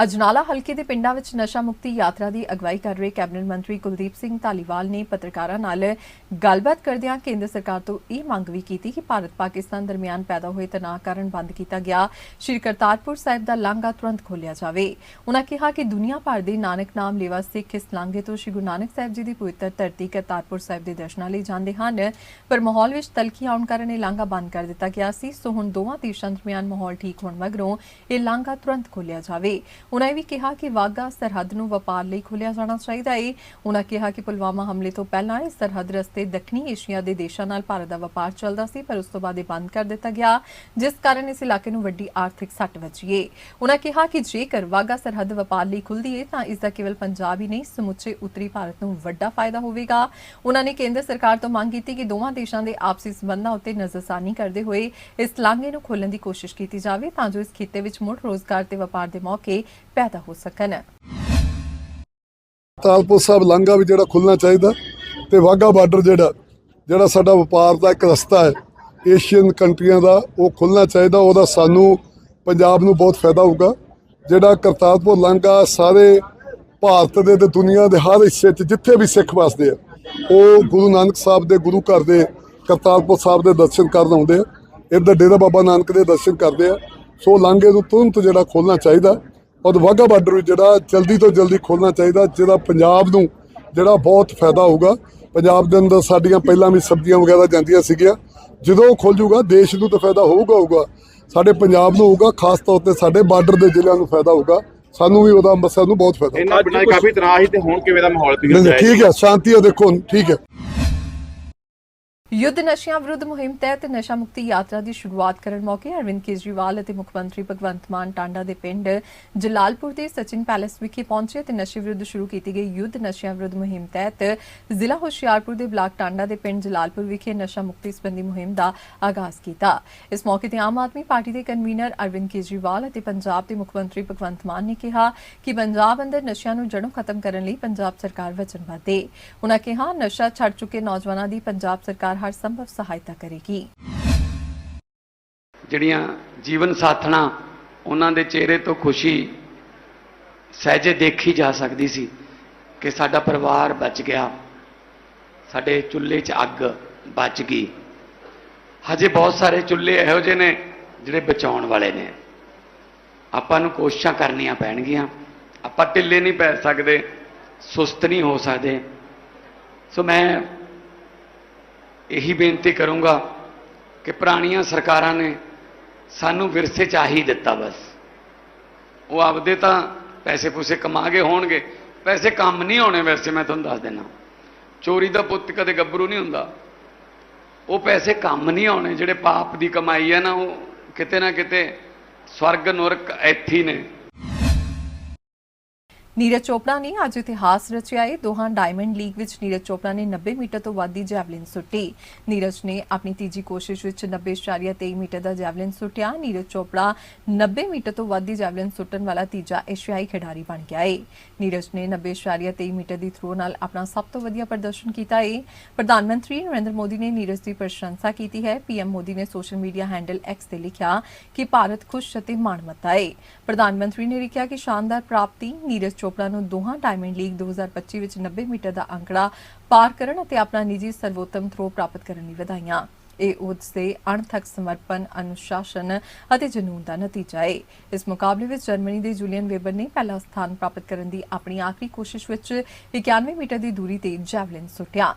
ਅਜਨਾਲਾ ਹਲਕੇ ਦੇ ਪਿੰਡਾਂ ਵਿੱਚ ਨਸ਼ਾ ਮੁਕਤੀ ਯਾਤਰਾ ਦੀ ਅਗਵਾਈ ਕਰ ਰਹੇ ਕੈਬਨਿਟ ਮੰਤਰੀ ਕੁਲਦੀਪ ਸਿੰਘ ਧਾਲੀਵਾਲ ਨੇ ਪੱਤਰਕਾਰਾਂ ਨਾਲ ਗੱਲਬਾਤ ਕਰਦਿਆਂ ਕੇਂਦਰ ਸਰਕਾਰ ਤੋਂ ਇਹ ਮੰਗ ਵੀ ਕੀਤੀ ਕਿ ਭਾਰਤ ਪਾਕਿਸਤਾਨ ਦਰਮਿਆਨ ਪੈਦਾ ਹੋਏ ਤਣਾਅ ਕਾਰਨ ਬੰਦ ਕੀਤਾ ਗਿਆ। ਸ਼੍ਰੀ ਕਰਤਾਰਪੁਰ ਸਾਹਿਬ ਦਾ ਲਾਂਘਾ ਤੁਰੰਤ ਖੋਲ੍ਹਿਆ ਜਾਵੇ। ਉਨ੍ਹਾਂ ਕਿਹਾ ਕਿ ਦੁਨੀਆ ਭਰ ਦੇ ਨਾਨਕ ਨਾਮ ਲੇਵਾ ਸਿੱਖ ਇਸ ਲਾਂਘੇ ਤੋਂ ਸ਼੍ਰੀ ਗੁਰੂ ਨਾਨਕ ਸਾਹਿਬ ਜੀ ਦੀ ਪਵਿੱਤਰ ਧਰਤੀ ਕਰਤਾਰਪੁਰ ਸਾਹਿਬ ਦੇ ਦਰਸ਼ਨਾਂ ਲਈ ਜਾਂਦੇ ਹਨ। ਪਰ ਮਾਹੌਲ ਵਿੱਚ ਤਲਖੀ ਆਉਣ ਕਾਰਨ ਇਹ ਲਾਂਘਾ ਬੰਦ ਕਰ ਦਿੱਤਾ ਗਿਆ ਸੀ। ਸੋ ਹੁਣ ਦੋਵਾਂ ਦੇਸ਼ਾਂ ਦਰਮਿਆਨ ਮਾਹੌਲ ਠੀਕ ਹੋਣ ਮਗਰੋਂ ਇਹ ਲਾਂਘਾ ਤੁਰੰਤ ਖੋਲ੍ਹਿਆ ਜਾਵੇ। ਉਨ੍ਹਾਂ ਇਹ ਵੀ ਕਿਹਾ ਕਿ ਵਾਗਾ ਸਰਹੱਦ ਨੂੰ ਵਪਾਰ ਲਈ ਖੋਲ੍ਹਿਆ ਜਾਣਾ ਚਾਹੀਦਾ ਹੈ ਉਨ੍ਹਾਂ ਕਿਹਾ ਕਿ ਪੁਲਵਾਮਾ ਹਮਲੇ ਤੋਂ ਪਹਿਲਾਂ ਇਸ ਸਰਹੱਦ ਰਸਤੇ ਦੱਖਣੀ ਏਸ਼ੀਆ ਦੇ ਦੇਸ਼ਾਂ ਨਾਲ ਭਾਰਤ ਦਾ ਵਪਾਰ ਚੱਲਦਾ ਸੀ, ਪਰ ਉਸ ਤੋਂ ਬਾਅਦ ਇਹ ਬੰਦ ਕਰ ਦਿੱਤਾ ਗਿਆ, ਜਿਸ ਕਾਰਨ ਇਸ ਇਲਾਕੇ ਨੂੰ ਵੱਡੀ ਆਰਥਿਕ ਸੱਟ ਵੱਜੀ ਹੈ ਉਨ੍ਹਾਂ ਕਿਹਾ ਕਿ ਜੇਕਰ ਵਾਗਾ ਸਰਹੱਦ ਵਪਾਰ ਲਈ ਖੁੱਲਦੀ ਹੈ ਤਾਂ ਇਸ ਦਾ ਕੇਵਲ ਪੰਜਾਬ ਹੀ ਨਹੀਂ, ਸਮੁੱਚੇ ਉੱਤਰੀ ਭਾਰਤ ਨੂੰ ਵੱਡਾ ਫਾਇਦਾ ਹੋਵੇਗਾ। ਉਨ੍ਹਾਂ ਨੇ ਕੇਂਦਰ ਸਰਕਾਰ ਤੋਂ ਮੰਗ ਕੀਤੀ ਕਿ ਦੋਵਾਂ ਦੇਸ਼ਾਂ ਦੇ ਆਪਸੀ ਸਬੰਧਾਂ ਉੱਤੇ ਨਜ਼ਰਸਾਨੀ ਕਰਦੇ ਹੋਏ ਇਸ ਲਾਂਘੇ ਨੂੰ ਖੋਲ੍ਹਣ ਦੀ ਕੋਸ਼ਿਸ਼ ਕੀਤੀ ਜਾਵੇ, ਤਾਂ ਜੋ ਇਸ ਖਿੱਤੇ ਵਿੱਚ ਮੁੜ ਰੋਜ਼ਗਾਰ ਤੇ ਵਪਾਰ ਦੇ ਮੌਕੇ ਪੈਦਾ ਹੋ ਸਕਣ। ਤਾਲਪੁਰ ਸਾਹਿਬ, ਲਾਂਘਾ ਵੀ ਜਿਹੜਾ ਖੁੱਲਣਾ ਚਾਹੀਦਾ ਤੇ ਵਾਹਗਾ ਬਾਰਡਰ ਜਿਹੜਾ ਜਿਹੜਾ ਸਾਡਾ ਵਪਾਰ ਦਾ ਇੱਕ ਰਸਤਾ ਹੈ, ਏਸ਼ੀਅਨ ਕੰਟਰੀਆਂ ਦਾ ਉਹ ਖੁੱਲਣਾ ਚਾਹੀਦਾ, ਉਹਦਾ ਸਾਨੂੰ ਪੰਜਾਬ ਨੂੰ ਬਹੁਤ ਫਾਇਦਾ ਹੋਊਗਾ। ਜਿਹੜਾ ਕਰਤਾਰਪੁਰ ਲਾਂਘਾ ਸਾਰੇ ਭਾਰਤ ਦੇ ਤੇ ਦੁਨੀਆ ਦੇ ਹਰ ਹਿੱਸੇ 'ਚ ਜਿੱਥੇ ਵੀ ਸਿੱਖ ਵਸਦੇ ਆ, ਉਹ ਗੁਰੂ ਨਾਨਕ ਸਾਹਿਬ ਦੇ ਗੁਰੂ ਘਰ ਦੇ ਕਰਤਾਰਪੁਰ ਸਾਹਿਬ ਦੇ ਦਰਸ਼ਨ ਕਰਨ ਆਉਂਦੇ ਆ। ਇੱਧਰ ਡੇਰਾ ਬਾਬਾ ਨਾਨਕ ਦੇ ਦਰਸ਼ਨ ਕਰਦੇ ਆ। ਸੋ ਲਾਂਘੇ ਨੂੰ ਤੁਰੰਤ ਜਿਹੜਾ ਖੋਲਣਾ ਚਾਹੀਦਾ। ਔਰ ਵਾਹਗਾ ਬਾਰਡਰ ਵੀ ਜਿਹੜਾ ਜਲਦੀ ਤੋਂ ਜਲਦੀ ਖੋਲਣਾ ਚਾਹੀਦਾ ਜਿਹਦਾ ਪੰਜਾਬ ਨੂੰ ਜਿਹੜਾ ਬਹੁਤ ਫਾਇਦਾ ਹੋਊਗਾ। ਪੰਜਾਬ ਦੇ ਅੰਦਰ ਸਾਡੀਆਂ ਪਹਿਲਾਂ ਵੀ ਸਬਜ਼ੀਆਂ ਵਗੈਰਾ ਜਾਂਦੀਆਂ ਸੀਗੀਆਂ। ਜਦੋਂ ਖੁੱਲ ਜੂਗਾ ਦੇਸ਼ ਨੂੰ ਤਾਂ ਫਾਇਦਾ ਹੋਊਗਾ ਹੋਊਗਾ। ਸਾਡੇ ਪੰਜਾਬ ਨੂੰ ਹੋਊਗਾ ਖਾਸ ਤੌਰ ਤੇ ਸਾਡੇ ਬਾਰਡਰ ਦੇ ਜ਼ਿਲ੍ਹਿਆਂ ਨੂੰ ਫਾਇਦਾ ਹੋਊਗਾ। ਸਾਨੂੰ ਵੀ ਉਹਦਾ ਅੰਮ੍ਰਿਤਸਰ ਨੂੰ ਬਹੁਤ ਫਾਇਦਾ ਇਹਨਾਂ ਬਿਨਾਂ ਕਾਫੀ ਤਨਾਹ ਸੀ ਤੇ ਹੁਣ ਕਿਵੇਂ ਦਾ ਮਾਹੌਲ ਨਹੀਂ, ਠੀਕ ਹੈ ਸ਼ਾਂਤੀ ਹੈ ਦੇਖੋ ਠੀਕ ਹੈ। ਯੁੱਧ ਨਸ਼ਿਆਂ ਵਿਰੁੱਧ ਮੁਹਿੰਮ ਤਹਿਤ ਨਸ਼ਾ ਮੁਕਤੀ ਯਾਤਰਾ ਦੀ ਸ਼ੁਰੂਆਤ ਕਰਨ ਮੌਕੇ ਅਰਵਿੰਦ ਕੇਜਰੀਵਾਲ ਅਤੇ ਮੁੱਖ ਮੰਤਰੀ ਭਗਵੰਤ ਮਾਨ ਟਾਂਡਾ ਦੇ ਪਿੰਡ ਜਲਾਲਪੁਰ ਦੇ ਸਚਿਨ ਪੈਲੇਸ ਵਿਖੇ ਪਹੁੰਚੇ ਤੇ ਨਸ਼ੇ ਵਿਰੁੱਧ ਸ਼ੁਰੂ ਕੀਤੀ ਗਈ ਯੁੱਧ ਨਸ਼ਿਆਂ ਵਿਰੁੱਧ ਮੁਹਿੰਮ ਤਹਿਤ ਜ਼ਿਲ੍ਹਾ ਹੁਸ਼ਿਆਰਪੁਰ ਦੇ ਬਲਾਕ ਟਾਂਡਾ ਦੇ ਪਿੰਡ ਜਲਾਲਪੁਰ ਵਿਖੇ ਨਸ਼ਾ ਮੁਕਤੀ ਸੰਬੰਧੀ ਮੁਹਿੰਮ ਦਾ ਆਗਾਜ਼ ਕੀਤਾ। ਇਸ ਮੌਕੇ ਤੇ ਆਮ ਆਦਮੀ ਪਾਰਟੀ ਦੇ ਕਨਵੀਨਰ ਅਰਵਿੰਦ ਕੇਜਰੀਵਾਲ ਅਤੇ ਪੰਜਾਬ ਦੇ ਮੁੱਖ ਮੰਤਰੀ ਭਗਵੰਤ ਮਾਨ ਨੇ ਕਿਹਾ ਕਿ ਪੰਜਾਬ ਅੰਦਰ ਨਸ਼ਿਆਂ ਨੂੰ ਜੜੋਂ ਖਤਮ ਕਰਨ ਲਈ ਪੰਜਾਬ ਸਰਕਾਰ ਵਚਨਬੱਧ ਹੈ ਉਨ੍ਹਾਂ ਕਿਹਾ, ਨਸ਼ਾ ਛੱਡ ਚੁੱਕੇ ਨੌਜਵਾਨਾਂ ਦੀ ਪੰਜਾਬ ਸਰਕਾਰ ਹਰ ਸੰਭਵ ਸਹਾਇਤਾ ਕਰੇਗੀ। ਜਿਹੜੀਆਂ ਜੀਵਨ ਸਾਥਣਾ ਉਹਨਾਂ ਦੇ ਚਿਹਰੇ ਤੋਂ ਖੁਸ਼ੀ ਸਹਿਜੇ ਦੇਖੀ ਜਾ ਸਕਦੀ ਸੀ ਕਿ ਸਾਡਾ ਪਰਿਵਾਰ ਬਚ ਗਿਆ। ਸਾਡੇ ਚੁੱਲ੍ਹੇ 'ਚ ਅੱਗ ਬਚ ਗਈ। ਹਜੇ ਬਹੁਤ ਸਾਰੇ ਚੁੱਲ੍ਹੇ ਇਹੋ ਜਿਹੇ ਨੇ ਜਿਹੜੇ ਬਚਾਉਣ ਵਾਲੇ ਨੇ। ਆਪਾਂ ਨੂੰ ਕੋਸ਼ਿਸ਼ਾਂ ਕਰਨੀਆਂ ਪੈਣਗੀਆਂ। ਆਪਾਂ ਢਿੱਲੇ ਨਹੀਂ ਪੈ ਸਕਦੇ, ਸੁਸਤ ਨਹੀਂ ਹੋ ਸਕਦੇ। ਸੋ ਮੈਂ ਇਹੀ ਬੇਨਤੀ ਕਰੂੰਗਾ ਕਿ ਪੁਰਾਣੀਆਂ ਸਰਕਾਰਾਂ ਨੇ ਸਾਨੂੰ ਵਿਰਸੇ ਚਾਹੀ ਦਿੱਤਾ ਬਸ। ਉਹ ਆਪਦੇ ਤਾਂ ਪੈਸੇ ਪੂਸੇ ਕਮਾ ਗਏ ਹੋਣਗੇ। ਪੈਸੇ ਕੰਮ ਨਹੀਂ ਆਉਣੇ ਵੈਸੇ ਮੈਂ ਤੁਹਾਨੂੰ ਦੱਸ ਦਿੰਦਾ। ਚੋਰੀ ਦਾ ਪੁੱਤ ਕਦੇ ਗੱਭਰੂ ਨਹੀਂ ਹੁੰਦਾ। ਉਹ ਪੈਸੇ ਕੰਮ ਨਹੀਂ ਆਉਣੇ, ਜਿਹੜੇ ਪਾਪ ਦੀ ਕਮਾਈ ਹੈ ਨਾ, ਉਹ ਕਿਤੇ ਨਾ ਕਿਤੇ ਸਵਰਗ, ਨਰਕ ਇੱਥੇ ਨੇ। ਨੀਰਜ ਚੋਪੜਾ ਨੇ ਅੱਜ ਇਤਿਹਾਸ ਰਚਿਆ ਹੈ ਦੋਹਾਂ ਡਾਇਮੰਡ ਲੀਗ ਵਿੱਚ ਨੀਰਜ ਚੋਪੜਾ ਨੇ 90 ਮੀਟਰ ਤੋਂ ਵੱਧ ਦੀ ਜੈਵਲਿਨ ਸੁੱਟੀ। ਨੀਰਜ ਨੇ ਆਪਣੀ ਤੀਜੀ ਕੋਸ਼ਿਸ਼ ਵਿੱਚ 90.23 ਮੀਟਰ ਦਾ ਜੈਵਲਿਨ ਸੁੱਟਿਆ। ਨੀਰਜ ਚੋਪੜਾ 90 ਮੀਟਰ ਤੋਂ ਵੱਧ ਦੀ ਜੈਵਲਿਨ ਸੁੱਟਣ ਵਾਲਾ ਤੀਜਾ ਏਸ਼ੀਆਈ ਖਿਡਾਰੀ ਬਣ ਗਿਆ ਹੈ ਨੀਰਜ ਨੇ 90.23 ਮੀਟਰ ਦੀ ਥਰੋ ਨਾਲ ਆਪਣਾ ਸਭ ਤੋਂ ਵਧੀਆ ਪ੍ਰਦਰਸ਼ਨ ਕੀਤਾ ਹੈ ਪ੍ਰਧਾਨ ਮੰਤਰੀ ਨਰਿੰਦਰ ਮੋਦੀ ਨੇ ਨੀਰਜ ਦੀ ਪ੍ਰਸ਼ੰਸਾ ਕੀਤੀ ਹੈ। ਪੀਐਮ ਮੋਦੀ ਨੇ ਸੋਸ਼ਲ ਮੀਡੀਆ ਹੈਂਡਲ ਐਕਸ ਤੇ ਲਿਖਿਆ ਕਿ ਭਾਰਤ ਖੁਸ਼ ਅਤੇ ਮਾਣਮੱਤਾ ਹੈ ਪ੍ਰਧਾਨ ਮੰਤਰੀ ਨੇ ਲਿਖਿਆ ਕਿ ਸ਼ਾਨਦਾਰ ਪ੍ਰਾਪਤੀ ਨੀਰਜ ਚੋਪੜਾ ਨੂੰ ਦੋਹਾਂ ਡਾਇਮੰਡ ਲੀਗ 2025 ਵਿੱਚ 90 ਮੀਟਰ ਦਾ ਅੰਕੜਾ ਪਾਰ ਕਰਨ ਅਤੇ ਆਪਣਾ ਨਿੱਜੀ ਸਰਵੋਤਮ ਥਰੋ ਪ੍ਰਾਪਤ ਕਰਨ ਲਈ ਵਧਾਈਆਂ। ਇਹ ਉਸ ਦੇ ਅਣਥਕ ਸਮਰਪਣ, ਅਨੁਸ਼ਾਸਨ ਅਤੇ ਜਨੂਨ ਦਾ ਨਤੀਜਾ ਹੈ ਇਸ ਮੁਕਾਬਲੇ ਵਿੱਚ ਜਰਮਨੀ ਦੇ ਜੂਲੀਅਨ ਵੇਬਰ ਨੇ ਪਹਿਲਾ ਸਥਾਨ ਪ੍ਰਾਪਤ ਕਰਨ ਦੀ ਆਪਣੀ ਆਖਰੀ ਕੋਸ਼ਿਸ਼ ਵਿੱਚ 91 ਮੀਟਰ ਦੀ ਦੂਰੀ ਤੇ ਜੈਵਲਿਨ ਸੁੱਟਿਆ।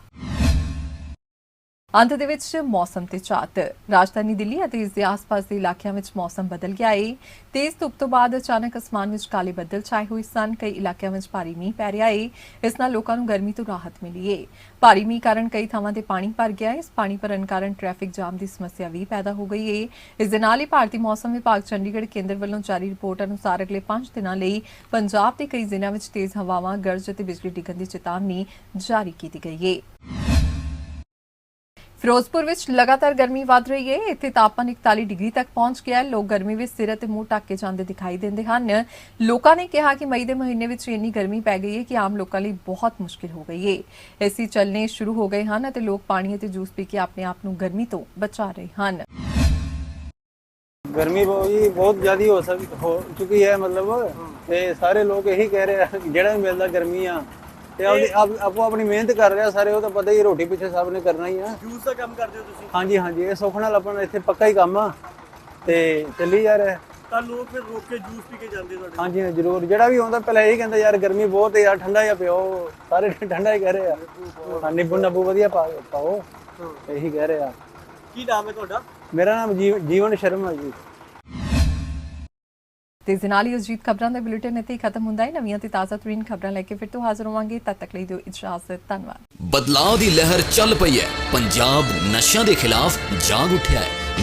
ਅੰਤ ਦੇ ਵਿੱਚ ਮੌਸਮ ਤੇ ਝਾਤ ਰਾਜਧਾਨੀ ਦਿੱਲੀ ਅਤੇ ਇਸ ਦੇ ਆਸ-ਪਾਸ ਦੇ ਇਲਾਕਿਆਂ ਵਿੱਚ ਮੌਸਮ ਬਦਲ ਗਿਆ ਏ। ਤੇਜ਼ ਧੁੱਪ ਤੋਂ ਬਾਅਦ ਅਚਾਨਕ ਅਸਮਾਨ ਵਿੱਚ ਕਾਲੇ ਬੱਦਲ ਛਾਏ ਹੋਏ ਸਨ। ਕਈ ਇਲਾਕਿਆਂ ਵਿੱਚ ਭਾਰੀ ਮੀਂਹ ਪੈ ਰਿਹਾ ਏ। ਇਸ ਨਾਲ ਲੋਕਾਂ ਨੂੰ ਗਰਮੀ ਤੋਂ ਰਾਹਤ ਮਿਲੀ ਏ। ਭਾਰੀ ਮੀਂਹ ਕਾਰਨ ਕਈ ਥਾਵਾਂ ਤੇ ਪਾਣੀ ਭਰ ਗਿਆ ਇਸ ਪਾਣੀ ਭਰਨ ਕਾਰਨ ਟ੍ਰੈਫਿਕ ਜਾਮ ਦੀ ਸਮੱਸਿਆ ਵੀ ਪੈਦਾ ਹੋ ਗਈ ਏ। ਇਸ ਦੇ ਨਾਲ ਹੀ ਭਾਰਤੀ ਮੌਸਮ ਵਿਭਾਗ ਚੰਡੀਗੜ੍ਹ ਕੇਂਦਰ ਵੱਲੋਂ ਜਾਰੀ ਰਿਪੋਰਟ ਅਨੁਸਾਰ ਅਗਲੇ 5 ਦਿਨਾਂ ਲਈ ਪੰਜਾਬ ਦੇ ਕਈ ਜ਼ਿਲ੍ਹਿਆਂ ਵਿੱਚ ਤੇਜ਼ ਹਵਾਵਾਂ, ਗਰਜ ਅਤੇ ਬਿਜਲੀ ਡਿੱਗਣ ਦੀ ਚੇਤਾਵਨੀ ਜਾਰੀ ਕੀਤੀ ਗਈ ਏ। ਫਿਰੋਜ਼ਪੁਰ ਵਿੱਚ ਲਗਾਤਾਰ ਗਰਮੀ ਵਧ ਰਹੀ ਹੈ। ਇੱਥੇ ਤਾਪਮਾਨ 41 ਡਿਗਰੀ ਤੱਕ ਪਹੁੰਚ ਗਿਆ ਹੈ। ਲੋਕ ਗਰਮੀ ਵਿੱਚ ਸਿਰ ਅਤੇ ਮੂੰਹ ਢੱਕ ਕੇ ਜਾਂਦੇ ਦਿਖਾਈ ਦਿੰਦੇ ਹਨ। ਲੋਕਾਂ ਨੇ ਕਿਹਾ ਕਿ ਮਈ ਦੇ ਮਹੀਨੇ ਵਿੱਚ ਇੰਨੀ ਗਰਮੀ ਪੈ ਗਈ ਹੈ ਕਿ ਆਮ ਲੋਕਾਂ ਲਈ ਬਹੁਤ ਮੁਸ਼ਕਿਲ ਹੋ ਗਈ ਹੈ। ਏਸੀ ਚੱਲਣੇ ਸ਼ੁਰੂ ਹੋ ਗਏ ਹਨ ਅਤੇ ਲੋਕ ਪਾਣੀ ਅਤੇ ਜੂਸ ਪੀ ਕੇ ਆਪਣੇ ਆਪ ਨੂੰ ਗਰਮੀ ਤੋਂ ਬਚਾ ਰਹੇ ਹਨ। ਗਰਮੀ ਬਹੁਤ ਬਹੁਤ ਜ਼ਿਆਦਾ ਹੋ ਸਕਦੀ ਹੋ ਚੁੱਕੀ ਹੈ ਮਤਲਬ। ਤੇ ਸਾਰੇ ਲੋਕ ਇਹੀ ਕਹਿ ਰਹੇ ਆ, ਜਿਹੜਾ ਮਿਲਦਾ ਗਰਮੀ ਆ ਤੇ ਆਪਦੀ ਆਪ- ਆਪੋ ਆਪਣੀ ਮਿਹਨਤ ਕਰ ਰਿਹਾ ਸਾਰੇ ਉਹ ਤਾਂ ਪਤਾ ਹੀ ਰੋਟੀ ਪਿੱਛੇ ਸਭ ਨੇ ਕਰਨਾ ਹੀ ਆ। ਜੂਸ ਦਾ ਕੰਮ ਕਰਦੇ ਹੋ ਤੁਸੀਂ? ਹਾਂਜੀ ਹਾਂਜੀ ਇਹ ਸੁੱਖ ਨਾਲ ਆਪਣਾ ਇੱਥੇ ਪੱਕਾ ਹੀ ਕੰਮ ਆ। ਤੇ ਚੱਲੀ ਜਾ ਰਿਹਾ। ਤਾਂ ਲੋਕ ਫਿਰ ਰੋਕ ਕੇ ਜੂਸ ਪੀ ਕੇ ਜਾਂਦੇ ਤੁਹਾਡੇ ਹਾਂਜੀ ਹਾਂ, ਜ਼ਰੂਰ। ਜਿਹੜਾ ਵੀ ਆਉਂਦਾ ਪਹਿਲਾਂ ਇਹੀ ਕਹਿੰਦਾ ਯਾਰ ਗਰਮੀ ਬਹੁਤ ਹੈ ਯਾਰ ਠੰਡਾ ਜਿਹਾ ਪਿਓ। ਸਾਰੇ ਠੰਡਾ ਹੀ ਕਹਿ ਰਹੇ ਆ। ਹਾਂ, ਨਿੰਬੂ ਨੱਬੂ ਵਧੀਆ ਪਾਓ। ਇਹੀ ਕਹਿ ਰਹੇ ਆ। ਕੀ ਨਾਮ ਹੈ ਤੁਹਾਡਾ? ਮੇਰਾ ਨਾਮ ਜੀਵ- ਜੀਵਨ ਸ਼ਰਮਾ ਜੀ। ਦੇ ਨਾਲ ਹੀ ਅਜੀਤ ਖਬਰਾਂ ਦਾ ਬੁਲੇਟਿਨ ਇੱਥੇ ਹੀ ਖਤਮ ਹੁੰਦਾ ਹੈ। ਨਵੀਆਂ ਤੇ ਤਾਜ਼ਾ ਤਰੀਨ ਖਬਰਾਂ ਲੈ ਕੇ ਫਿਰ ਤੋਂ ਹਾਜ਼ਰ ਹੋਵਾਂਗੇ। ਤਦ ਤੱਕ ਲਈ ਦਿਓ ਇਜਾਜ਼ਤ। ਧੰਨਵਾਦ। ਬਦਲਾਅ ਦੀ ਲਹਿਰ ਚੱਲ ਪਈ ਹੈ। ਪੰਜਾਬ ਨਸ਼ਿਆਂ ਦੇ ਖਿਲਾਫ ਜਾਗ ਉੱਠਿਆ ਹੈ।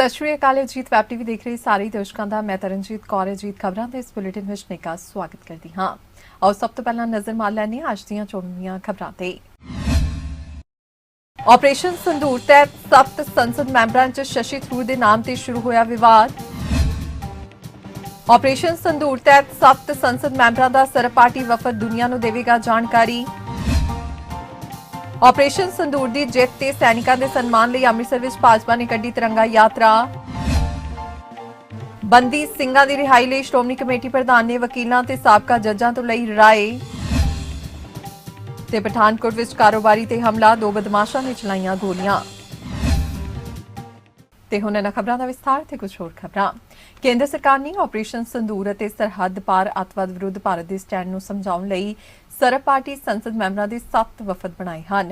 ਸਤਿ ਸ਼੍ਰੀ ਅਕਾਲ ਅਜੀਤ ਵੈਬ ਟੀਵੀ ਦੇਖ ਰਹੇ ਸਾਰੇ ਦਰਸ਼ਕਾਂ ਦਾ। ਮੈਂ ਤਰਨਜੀਤ ਕੌਰ ਅਜੀਤ ਖਬਰਾਂ ਦੇ ਇਸ ਬੁਲੇਟਿਨ ਵਿੱਚ ਨਿੱਘਾ ਸਵਾਗਤ ਕਰਦੀ ਹਾਂ। ਆਓ, ਸਭ ਤੋਂ ਪਹਿਲਾਂ ਨਜ਼ਰ ਮਾਰ ਲੈਂਦੇ ਅੱਜ ਦੀਆਂ ਚੋਣਵੀਆਂ ਖਬਰਾਂ ਤੇ। ਆਪਰੇਸ਼ਨ ਸੰਦੂਰ ਤਹਿਤ ਸੱਤ ਸੰਸਦ ਮੈਂਬਰਾਂ 'ਚ ਸ਼ਸ਼ੀ ਥਰੂਰ ਦੇ ਨਾਮ ਤੇ ਸ਼ੁਰੂ ਹੋਇਆ ਵਿਵਾਦ। ਆਪਰੇਸ਼ਨ ਸੰਦੂਰ ਤਹਿਤ ਸੱਤ ਸੰਸਦ ਮੈਂਬਰਾਂ ਦਾ ਸਰਪਾਰਟੀ ਵਫਦ ਦੁਨੀਆ ਨੂੰ ਦੇਵੇਗਾ ਜਾਣਕਾਰੀ। ਆਪਰੇਸ਼ਨ ਸੰਦੂਰ ਦੀ ਜਿੱਤ ਤੇ ਸੈਨਿਕਾਂ ਦੇ ਸਨਮਾਨ ਲਈ ਅੰਮ੍ਰਿਤਸਰ ਵਿੱਚ ਭਾਜਪਾ ਨੇ ਕੱਢੀ ਤਿਰੰਗਾ ਯਾਤਰਾ। ਬੰਦੀ ਸਿੰਘਾਂ ਦੀ ਰਿਹਾਈ ਲਈ ਸ਼੍ਰੋਮਣੀ ਕਮੇਟੀ ਪ੍ਰਧਾਨ ਨੇ ਵਕੀਲਾਂ ਤੇ ਸਾਬਕਾ ਜੱਜਾਂ ਤੋਂ ਲਈ ਰਾਏ। ਤੇ ਪਠਾਨਕੋਟ ਵਿੱਚ ਕਾਰੋਬਾਰੀ ਤੇ ਹਮਲਾ, ਦੋ ਬਦਮਾਸ਼ਾਂ ਨੇ ਚਲਾਈਆਂ ਗੋਲੀਆਂ। ਤੇ ਹੁਣ ਇਹਨਾਂ ਖਬਰਾਂ ਦਾ ਵਿਸਥਾਰ ਤੇ ਕੁਝ ਹੋਰ ਖਬਰਾਂ। ਕੇਂਦਰ ਸਰਕਾਰ ਨੇ ਆਪਰੇਸ਼ਨ ਸੰਦੂਰ ਅਤੇ ਸਰਹੱਦ ਪਾਰ ਅੱਤਵਾਦ ਵਿਰੁੱਧ ਭਾਰਤ ਦੇ ਸਟੈਂਡ ਨੂੰ ਸਮਝਾਉਣ ਲਈ ਸਰਬ ਪਾਰਟੀ ਸੰਸਦ ਮੈਂਬਰਾਂ ਦੇ 7 ਵਫਦ ਬਣਾਏ ਹਨ।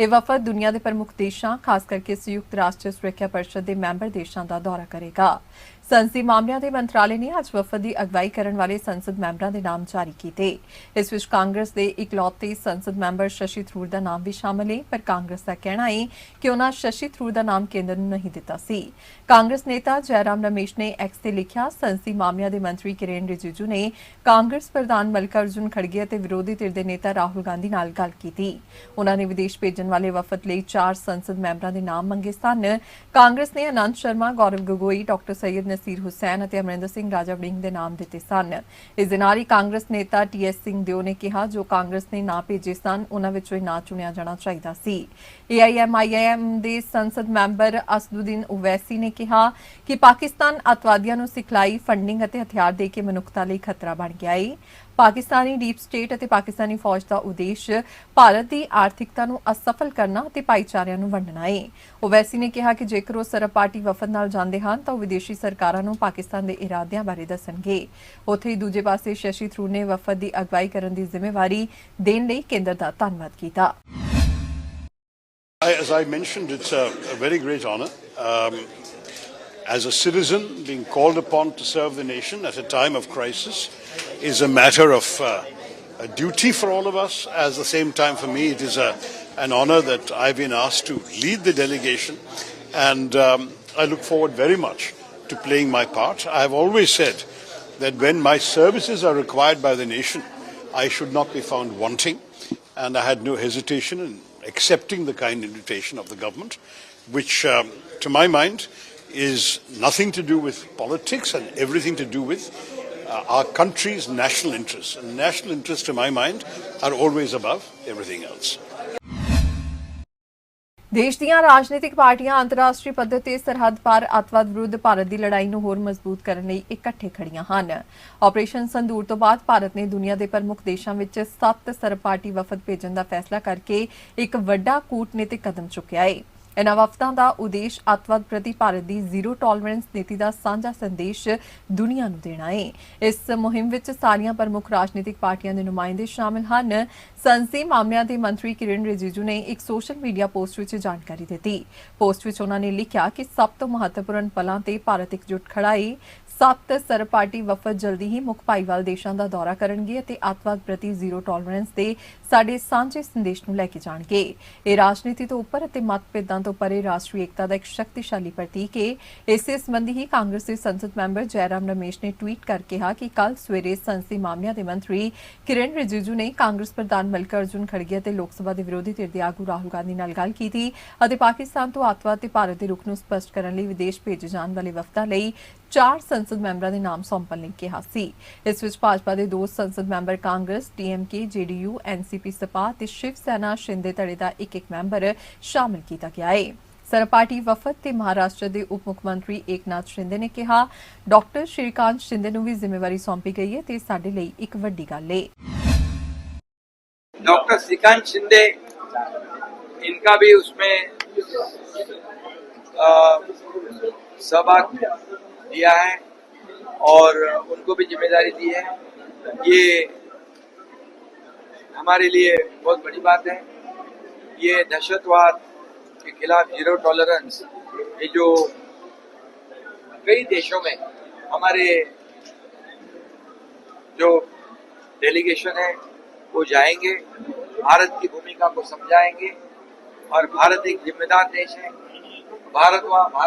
ਇਹ ਵਫਦ ਦੁਨੀਆ ਦੇ ਪ੍ਰਮੁੱਖ ਦੇਸ਼ਾਂ, ਖਾਸ ਕਰਕੇ ਸੰਯੁਕਤ ਰਾਸ਼ਟਰ ਸੁਰੱਖਿਆ ਪਰਿਸ਼ਦ ਦੇ ਮੈਂਬਰ ਦੇਸ਼ਾਂ ਦਾ ਦੌਰਾ ਕਰੇਗਾ। ਸੰਸਦੀ ਮਾਮਲਿਆਂ ਦੇ ਮੰਤਰਾਲੇ ਨੇ ਅੱਜ ਵਫਦ ਦੀ ਅਗਵਾਈ ਕਰਨ ਵਾਲੇ ਸੰਸਦ ਮੈਂਬਰਾਂ ਦੇ ਨਾਮ ਜਾਰੀ ਕੀਤੇ। ਇਸ ਵਿੱਚ ਕਾਂਗਰਸ ਦੇ ਇਕਲੌਤੇ ਸੰਸਦ ਮੈਂਬਰ ਸ਼ਸ਼ੀ ਥਰੂਰ ਦਾ ਨਾਮ ਵੀ ਸ਼ਾਮਲ ਹੈ ਪਰ ਕਾਂਗਰਸ ਦਾ ਕਹਿਣਾ ਹੈ ਕਿ ਉਹਨਾਂ ਸ਼ਸ਼ੀ ਥਰੂਰ ਦਾ ਨਾਮ ਕੇਂਦਰ ਨੂੰ ਨਹੀਂ ਦਿੱਤਾ ਸੀ। ਕਾਂਗਰਸ ਨੇਤਾ ਜੈਰਾਮ ਰਮੇਸ਼ ਨੇ ਐਕਸ ਤੇ ਲਿਖਿਆ, ਸੰਸਦੀ ਮਾਮਲਿਆਂ ਦੇ ਮੰਤਰੀ ਕਿਰਨ ਰਿਜਿਜੂ ਨੇ ਕਾਂਗਰਸ ਪ੍ਰਧਾਨ ਮਲਕਾਰਜੁਨ ਖੜਗੇ ਅਤੇ ਵਿਰੋਧੀ ਧਿਰ ਦੇ ਨੇਤਾ ਰਾਹੁਲ ਗਾਂਧੀ ਨਾਲ ਗੱਲ ਕੀਤੀ। ਉਹਨਾਂ ਨੇ ਵਿਦੇਸ਼ ਭੇਜਣ ਵਾਲੇ ਵਫਦ ਲਈ ਚਾਰ ਸੰਸਦ ਮੈਂਬਰਾਂ ਦੇ ਨਾਮ ਮੰਗੇ ਸਨ। ਕਾਂਗਰਸ ਨੇ ਅਨੰਤ ਸ਼ਰਮਾ, ਗੌਰਵ ਗਗੋਈ, ਡਾਕਟਰ ਸੈਯਦ ਨਸੀਰ ਹੁਸੈਨ ਅਤੇ ਅਮਰਿੰਦਰ ਸਿੰਘ ਰਾਜਾ ਵੜਿੰਗ ਦੇ ਨਾਮ ਦਿੱਤੇ ਸਨ। ਇਸ ਦੇ ਨਾਲ ਹੀ ਕਾਂਗਰਸ ਨੇਤਾ ਟੀਐਸ ਸਿੰਘ ਦਿਓ ਨੇ ਕਿਹਾ, ਜੋ ਕਾਂਗਰਸ ਨੇ ਨਾ ਭੇਜੇ ਸਨ, ਉਹਨਾਂ ਵਿੱਚੋਂ ਹੀ ਨਾਂ ਚੁਣਿਆ ਜਾਣਾ ਚਾਹੀਦਾ ਸੀ। ਏਆਈਐਮਆਈਐਮ ਦੇ ਸੰਸਦ ਮੈਂਬਰ ਅਸਦੁਦੀਨ ਓਵੈਸੀ ਨੇ ਕਿਹਾ ਕਿ ਪਾਕਿਸਤਾਨ ਅਤਵਾਦੀਆਂ ਨੂੰ ਸਿਖਲਾਈ ਫੰਡਿੰਗ ਅਤੇ ਹਥਿਆਰ ਦੇ ਕੇ ਮਨੁੱਖਤਾ ਲਈ ਖਤਰਾ ਬਣ ਗਿਆ ਹੈ ਪਾਕਿਸਤਾਨੀ ਡੀਪ ਸਟੇਟ ਅਤੇ ਪਾਕਿਸਤਾਨੀ ਫੌਜ ਦਾ ਉਦੇਸ਼ ਭਾਰਤ ਦੀ ਆਰਥਿਕਤਾ ਨੂੰ ਅਸਫਲ ਕਰਨਾ ਅਤੇ ਭਾਈਚਾਰਿਆਂ ਨੂੰ ਵੰਡਣਾ ਹੈ ਓਵੈਸੀ ਨੇ ਕਿਹਾ ਕਿ ਜੇਕਰ ਉਹ ਸਰਬ ਪਾਰਟੀ ਵਫਦ ਨਾਲ ਜਾਂਦੇ ਹਨ, ਤਾਂ ਉਹ ਵਿਦੇਸ਼ੀ ਸਰਕਾਰਾਂ ਨੂੰ ਪਾਕਿਸਤਾਨ ਦੇ ਇਰਾਦਿਆਂ ਬਾਰੇ ਦੱਸਣਗੇ। ਉੱਥੇ ਹੀ ਦੂਜੇ ਪਾਸੇ ਸ਼ਸ਼ੀ ਥਰੂਰ ਨੇ ਵਫਦ ਦੀ ਅਗਵਾਈ ਕਰਨ ਦੀ ਜ਼ਿੰਮੇਵਾਰੀ ਦੇਣ ਲਈ ਕੇਂਦਰ ਦਾ ਧੰਨਵਾਦ ਕੀਤਾ। As I mentioned, it's a, a very great honor. Um, as a citizen, being called upon to serve the nation at a time of crisis is a matter of uh, a duty for all of us. At the same time, for me, it is a, an honor that I've been asked to lead the delegation, and um, I look forward very much to playing my part. I have always said that when my services are required by the nation, I should not be found wanting, and I had no hesitation in accepting the kind invitation of the government, which, um, to my mind, is nothing to do with politics and everything to do with uh, our country's national interests. And national interests, to my mind, are always above everything else. ਦੇਸ਼ ਦੀਆਂ ਰਾਜਨੀਤਿਕ ਪਾਰਟੀਆਂ ਅੰਤਰਰਾਸ਼ਟਰੀ ਪੱਧਰ ਤੇ ਸਰਹੱਦ ਪਾਰ ਅੱਤਵਾਦ ਵਿਰੁੱਧ ਭਾਰਤ ਦੀ ਲੜਾਈ ਨੂੰ ਹੋਰ ਮਜ਼ਬੂਤ ਕਰਨ ਲਈ ਇਕੱਠੇ ਖੜੀਆਂ ਹਨ। ਆਪਰੇਸ਼ਨ ਸੰਦੂਰ ਤੋਂ ਬਾਅਦ ਭਾਰਤ ਨੇ ਦੁਨੀਆ ਦੇ ਪ੍ਰਮੁੱਖ ਦੇਸ਼ਾਂ ਵਿੱਚ 7 ਸਰਬ ਪਾਰਟੀ ਵਫਦ ਭੇਜਣ ਦਾ ਫੈਸਲਾ ਕਰਕੇ ਇੱਕ ਵੱਡਾ ਕੂਟਨੀਤਿਕ ਕਦਮ ਚੁੱਕਿਆ ਹੈ ਇਨ੍ਹਾਂ ਵਫਦਾਂ ਦਾ ਉਦੇਸ਼ ਅੱਤਵਾਦ ਪ੍ਰਤੀ ਭਾਰਤ ਦੀ ਜ਼ੀਰੋ ਟੋਲਰੈਂਸ ਨੀਤੀ ਦਾ ਸਾਂਝਾ ਸੰਦੇਸ਼ ਦੁਨੀਆ ਨੂੰ ਦੇਣਾ ਹੈ ਇਸ ਮੁਹਿੰਮ ਵਿੱਚ ਸਾਰੀਆਂ ਪ੍ਰਮੁੱਖ ਰਾਜਨੀਤਿਕ ਪਾਰਟੀਆਂ ਦੇ ਨੁਮਾਇੰਦੇ ਸ਼ਾਮਲ ਹਨ। ਸੰਸਦੀ ਮਾਮਲਿਆਂ ਦੇ ਮੰਤਰੀ ਕਿਰਨ ਰਿਜੀਜੂ ਨੇ ਇੱਕ ਸੋਸ਼ਲ ਮੀਡੀਆ ਪੋਸਟ ਵਿੱਚ ਜਾਣਕਾਰੀ ਦਿੱਤੀ। ਪੋਸਟ ਵਿੱਚ ਉਹਨਾਂ ਨੇ ਲਿਖਿਆ ਕਿ ਸਭ ਤੋਂ ਮਹੱਤਵਪੂਰਨ ਪਲਾਂ ਤੇ ਭਾਰਤ ਇਕਜੁੱਟ ਖੜਾ ਹੈ ਸੱਤ ਸਰਬ ਪਾਰਟੀ ਵਫਦ ਜਲਦੀ ਹੀ ਮੁੱਖ ਭਾਈਵਾਲ ਦੇਸ਼ਾਂ ਦਾ ਦੌਰਾ ਕਰਨਗੇ ਅਤੇ ਅੱਤਵਾਦ ਪ੍ਰਤੀ ਜ਼ੀਰੋ ਟੋਲਰੈਂਸ ਦੇ ਸਾਡੇ ਸਾਂਝੇ ਸੰਦੇਸ਼ ਨੂੰ ਲੈ ਕੇ ਜਾਣਗੇ। ਇਹ ਰਾਜਨੀਤੀ ਤੋਂ ਉੱਪਰ ਅਤੇ ਮਤਭੇਦਾਂ ਤੋਂ ਪਰੇ ਰਾਸ਼ਟਰੀ ਏਕਤਾ ਦਾ ਇੱਕ ਸ਼ਕਤੀਸ਼ਾਲੀ ਪ੍ਰਤੀਕ ਹੈ ਇਸੇ ਸੰਬੰਧੀ ਹੀ ਕਾਂਗਰਸ ਦੇ ਸੰਸਦ ਮੈਂਬਰ ਜੈਰਾਮ ਰਮੇਸ਼ ਨੇ ਟਵੀਟ ਕਰਕੇ ਕਿਹਾ ਕਿ ਕੱਲ ਸਵੇਰੇ ਸੰਸਦੀ ਮਾਮਲਿਆਂ ਦੇ ਮੰਤਰੀ ਕਿਰਨ ਰਿਜੀਜੂ ਨੇ ਕਾਂਗਰਸ ਪ੍ਰਧਾਨ ਮਲਕਾਰਜੁਨ ਖੜਗੇ ਅਤੇ ਲੋਕ ਸਭਾ ਦੇ ਵਿਰੋਧੀ ਧਿਰ ਦੇ ਆਗੂ ਰਾਹੁਲ ਗਾਂਧੀ ਨਾਲ ਗੱਲ ਕੀਤੀ ਅਤੇ ਪਾਕਿਸਤਾਨ ਤੋਂ ਅੱਤਵਾਦ ਤੇ ਭਾਰਤ ਦੇ ਰੁਖ ਨੂੰ ਸਪਸ਼ਟ ਕਰਨ ਲਈ ਵਿਦੇਸ਼ ਭੇਜੇ ਜਾਣ ਵਾਲੇ ਵਫਦਾਂ ਲਈ ਚਾਰ ਸੰਸਦ ਮੈਂਬਰਾਂ ਦੇ ਨਾਮ ਸੌਂਪਣ ਲਈ ਕਿਹਾ ਸੀ ਇਸ ਵਿੱਚ ਭਾਜਪਾ ਦੇ ਦੋ ਸੰਸਦ member Congress DMK JDU NCP Sapa ਤੇ ਸ਼ਿਵ ਸੈਨਾ ਸ਼ਿੰਦੇ ਧੜੇ ਦਾ ਇੱਕ ਇੱਕ ਮੈਂਬਰ ਸ਼ਾਮਿਲ ਕੀਤਾ ਗਿਆ ਹੈ ਸਰਬ ਪਾਰਟੀ ਵਫਦ ਤੇ ਮਹਾਰਾਸ਼ਟਰ ਦੇ ਉਪ ਮੁੱਖ ਮੰਤਰੀ ਏਕਨਾਥ ਸ਼ਿੰਦੇ ਨੇ ਕਿਹਾ ਡਾਕਟਰ ਸ਼੍ਰੀਕਾਂਤ ਸ਼ਿੰਦੇ ਨੂੰ ਵੀ ਜ਼ਿੰਮੇਵਾਰੀ ਸੌਂਪੀ ਗਈ ਹੈ ਤੇ ਇਹ ਸਾਡੇ ਲਈ ਇੱਕ ਵੱਡੀ ਗੱਲ ਹੈ डॉक्टर श्रीकांत शिंदे इनका भी उसमें अ, सहभाग दिया है और उनको भी ज़िम्मेदारी दी है। ये हमारे लिए बहुत बड़ी बात है। ये दहशतवाद के खिलाफ ज़ीरो टॉलरेंस ये जो कई देशों में हमारे जो डेलीगेशन है, वो जाएँगे, भारत की भूमिका को समझाएँगे और भारत एक जिम्मेदार देश है। भारत वहाँ